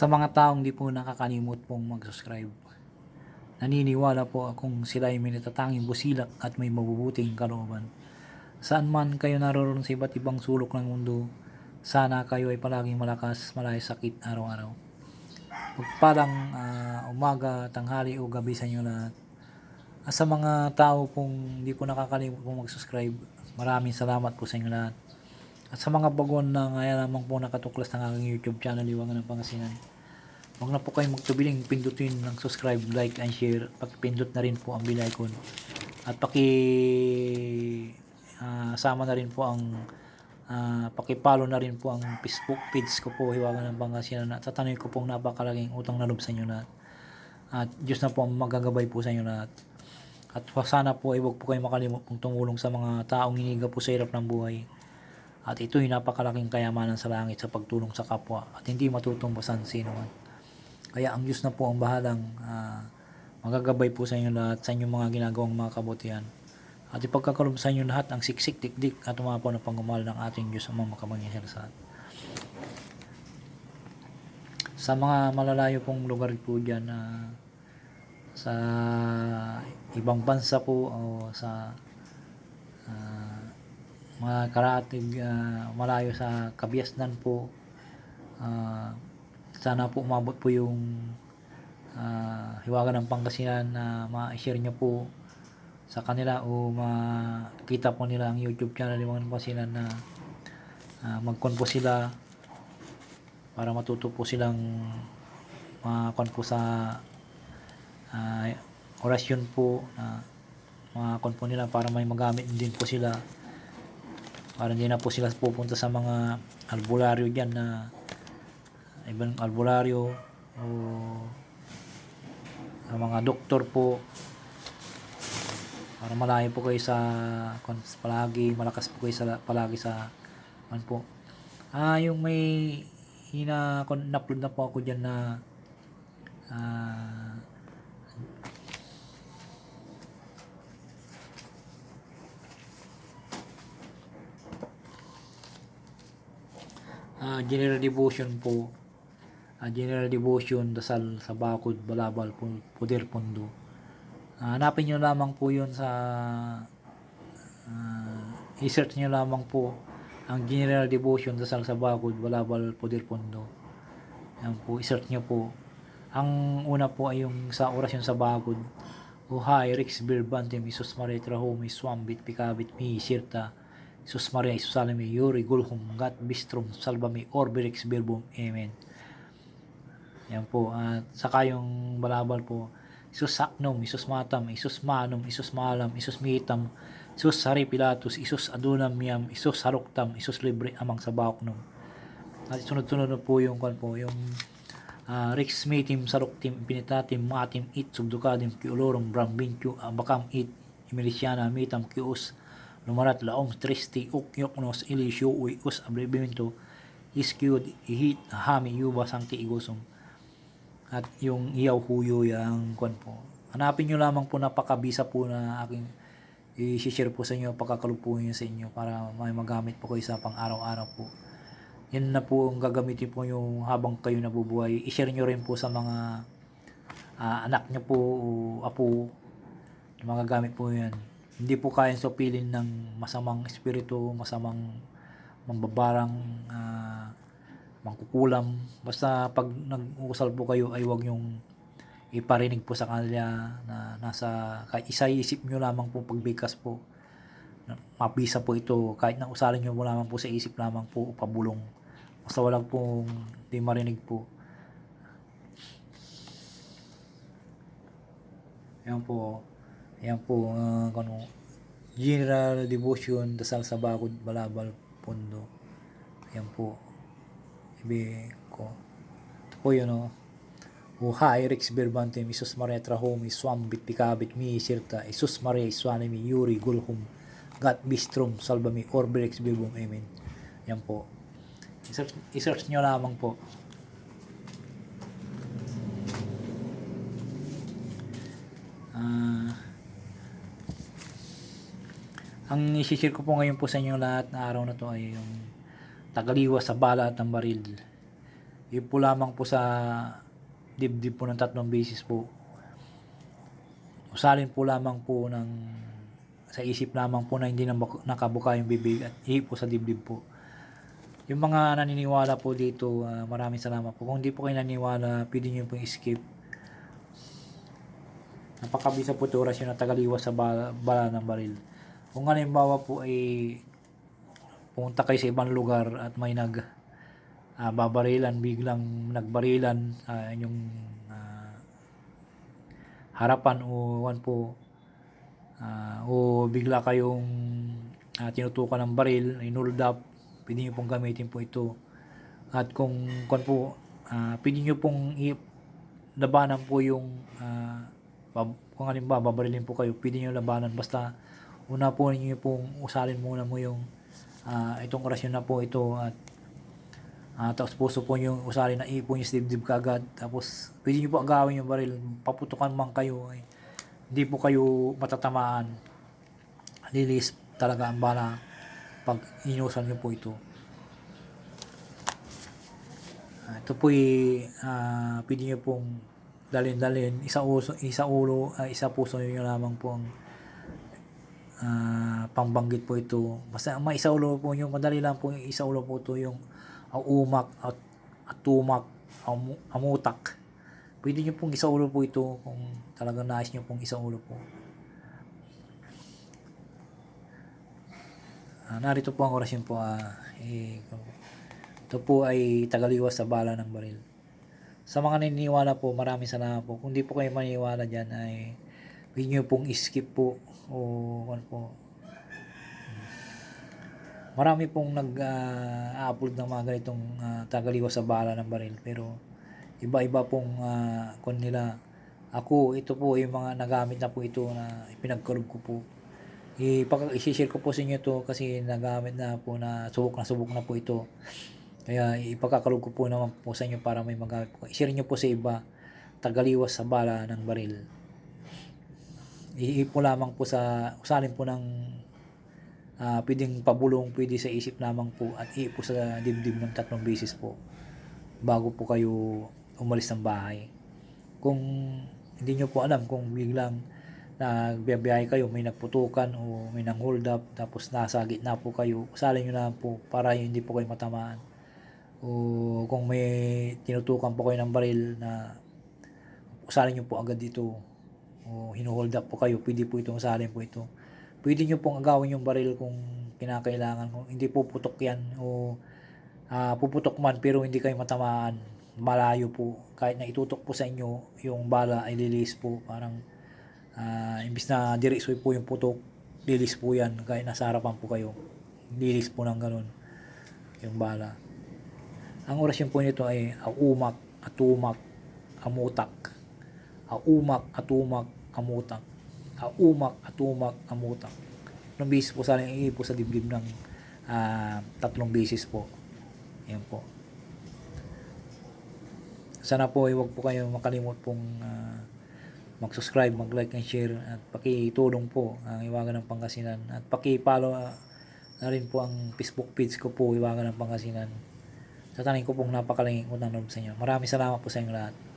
Sa mga taong di po nakakalimot pong mag-subscribe, naniniwala po akong sila ay may natatanging busilak at may mabubuting kalooban. Saan man kayo naroon sa iba't ibang sulok ng mundo, sana kayo ay palaging malakas, malay sakit araw-araw. Pagpalang ah, umaga, tanghali o gabi sa inyo lahat. At sa mga tao pong di po nakakalimot pong mag-subscribe, maraming salamat po sa inyo lahat. At sa mga bagon na ngayon lamang po nakatuklas ng aking YouTube channel, Iwangan ng Pangasinan. Huwag na po kayong magtubiling pindutin ng subscribe, like, and share. Pakipindot na rin po ang bell icon. At paki ah, sama na rin po ang ah, pakipalo na rin po ang Facebook page ko po, Hiwagan ng Pangasinan. At tatanungin ko pong napakalaking utang na loob sa inyo lahat. At Diyos na po ang magagabay po sa inyo lahat. At sana po ay huwag po kayo makalimot pong tumulong sa mga taong hiniga po sa hirap ng buhay. At ito'y napakalaking kayamanan sa langit sa pagtulong sa kapwa at hindi matutumbasan sino man. Kaya ang Diyos na po ang bahalang ah, magagabay po sa inyo lahat sa inyong mga ginagawang mga kabutihan. At ipagkakalob sa inyo lahat ang siksik, dikdik at umapaw na panggumal ng ating Diyos ang mga makamangyayari sa lahat. Sa mga malalayo pong lugar po dyan na sa ibang bansa po o sa ah, mga karatig ah, malayo sa Kabiasnan po. Ah, sana po umabot po yung ah, hiwaga ng Pangasinan na ma-share nyo po sa kanila o makita po nila ang YouTube channel ng Pangasinan na uh, magkon po sila para matuto po silang makon po sa ah, orasyon po na makon po nila para may magamit din po sila para hindi na po sila pupunta sa mga albularyo dyan na ibang albularyo o sa mga doktor po. Para malayo po kayo sa palagi malakas po kayo sa palagi sa man po. Ah yung may hina kon upload na po ako diyan na ah Ah, general devotion po. Ah, general devotion, dasal sa bakod, balabal, pu- puder, pundo. Ah, hanapin nyo lamang po yun sa ah, i-search nyo lamang po ang general devotion, dasal sa bakod, balabal, puder, pundo. Yan po, i-search nyo po. Ang una po ay yung sa orasyon sa bagod. O hay, Rex Birbantem, Isus Maria Trahome, Swambit, Pikabit, Mi, Sirta, Isus Maria, Isus Salome, Yuri, Gulhum, Gat, Bistrom, Salvami, Orbirix, Birbum, Amen. Yan po. At saka yung balabal po, Isus Saknom, Isus Matam, Isus Manum, Isus Malam, Isus Mitam, Isus Sari Pilatus, Isus Adunam Miam, Isus Haruktam, Isus Libre Amang sa Baknom. At sunod-sunod na po yung kwan po, yung uh, Rex Mitim, Saruktim, Pinitatim, Matim, It, Subdukadim, Kiulorum, Brambin, Q, Abakam, It, Emilisiana, Mitam, Kius, Lumarat, Laom, Tristi, Ukyok, Nos, Ilisyo, Uy, Us, Abribimento, Iskiyod, Ihit, Hami, Yuba, Sangti, Igusum. At yung iyaw huyo yung kwan po. Hanapin nyo lamang po napakabisa po na aking i-share po sa inyo, pagkakalupuhin sa inyo para may magamit po kayo sa pang araw-araw po. Yan na po ang gagamitin po yung habang kayo nabubuhay. I-share nyo rin po sa mga ah, anak nyo po o apo. Mga gamit po yan. Hindi po kayang supilin ng masamang espiritu, masamang mambabarang ah, mangkukulam. Basta pag nag-uusal po kayo ay wag yung iparinig po sa kanila na nasa kahit isa isip nyo lamang po pagbigkas po. Mabisa po ito. Kahit na usalin nyo mo lamang po sa isip lamang po o pabulong. Basta walang pong di marinig po. Yan po yan po uh, ano, general devotion dasal sa bakod balabal pundo yan po ibi ko ito po yun o Uhay, Rex Birbantem, Isus Maria Trahome, Swambit, Pikabit, Mi, Sirta, Isus Maria, Iswanemi, Yuri, Gulhum, Gat, Bistrom, Salvami, Orberex, Birbum, Amen. Yan po. I-search, i-search nyo lamang po. Ah, ang isi-share ko po ngayon po sa inyo lahat na araw na to ay yung tagaliwa sa bala at ng baril. Yun po lamang po sa dibdib po ng tatlong beses po. Usalin po lamang po ng sa isip lamang po na hindi na nakabuka yung bibig at ihip po sa dibdib po. Yung mga naniniwala po dito, ah, maraming salamat po. Kung hindi po kayo naniniwala, pwede nyo po skip. Napakabisa po ito orasyon na tagaliwas sa bala, bala ng baril. Kung halimbawa po ay pumunta kayo sa ibang lugar at may nag ah, babarilan, biglang nagbarilan ah, yung ah, harapan o wan po ah, o bigla kayong ah, tinutukan ng baril, inuld up, pwede nyo pong gamitin po ito. At kung kung po, ah, pwede nyo pong labanan po yung bab- kung halimbawa babarilin po kayo, pwede nyo labanan basta una po ninyo pong usalin muna mo yung ah, itong orasyon na po ito at Ah, tapos puso po yung usali na ipon yung dibdib kagad. Tapos pwede nyo po agawin yung baril. Paputukan man kayo. Ay, hindi po kayo matatamaan. Lilis talaga ang bala pag inusan nyo po ito. Ah, ito po uh, pwede nyo pong dalin-dalin. Isa, uso, isa ulo, ah, isa puso nyo lamang po ang ah, pangbanggit po ito. Basta may isa ulo po yung madali lang po yung isa ulo po ito yung aumak at atumak amu, amutak. Pwede nyo pong isa ulo po ito kung talagang nais nyo pong isa ulo po. Ah, narito po ang orasyon po. Ah, eh, ito po ay tagaliwas sa bala ng baril. Sa mga naniniwala po, maraming salamat po. Kung di po kayo maniniwala dyan ay pwede nyo pong skip po o ano po. Marami pong nag-upload ng mga ganitong ah, tagaliwas sa bala ng baril. Pero iba-iba pong uh, kon nila. Ako, ito po yung mga nagamit na po ito na ipinagkalog ko po. Ipag- i-share ko po sa inyo to kasi nagamit na po na subok na subok na po ito. Kaya ipagkakalog ko po naman po sa inyo para may magamit. I-share nyo po sa iba tagaliwas sa bala ng baril. Iipo lamang po sa usalin po ng ah, pwedeng pabulong, pwede sa isip lamang po at iipo sa dibdib ng tatlong beses po bago po kayo umalis ng bahay. Kung hindi nyo po alam kung biglang nagbiyabiyahe kayo, may nagputukan o may nang hold up, tapos nasa gitna po kayo, usalin nyo na po para hindi po kayo matamaan. O kung may tinutukan po kayo ng baril na usalin nyo po agad dito o hinuhold up po kayo, pwede po itong usalin po ito. Pwede nyo pong agawin yung baril kung kinakailangan. Kung hindi po putok yan o ah, puputok man pero hindi kayo matamaan, malayo po. Kahit na itutok po sa inyo, yung bala ay lilis po. Parang ah, imbis na diretso po yung putok, lilis po yan. Kahit nasa harapan po kayo, lilis po ng ganun yung bala. Ang orasyon po nito ay aumak, atumak, amutak. Aumak, atumak, amutak. Aumak, atumak, amutak. Tatlong beses po sana iipo sa dibdib ng ah, tatlong beses po. Yan po. Sana po ay wag po kayo makalimot pong ah, mag-subscribe, mag-like and share at pakitulong po ang Iwagan ng Pangasinan at paki-follow ah, na rin po ang Facebook page ko po Iwagan ng Pangasinan. Sa tanin ko pong napakalingin ko ng sa inyo. Maraming salamat po sa inyo lahat.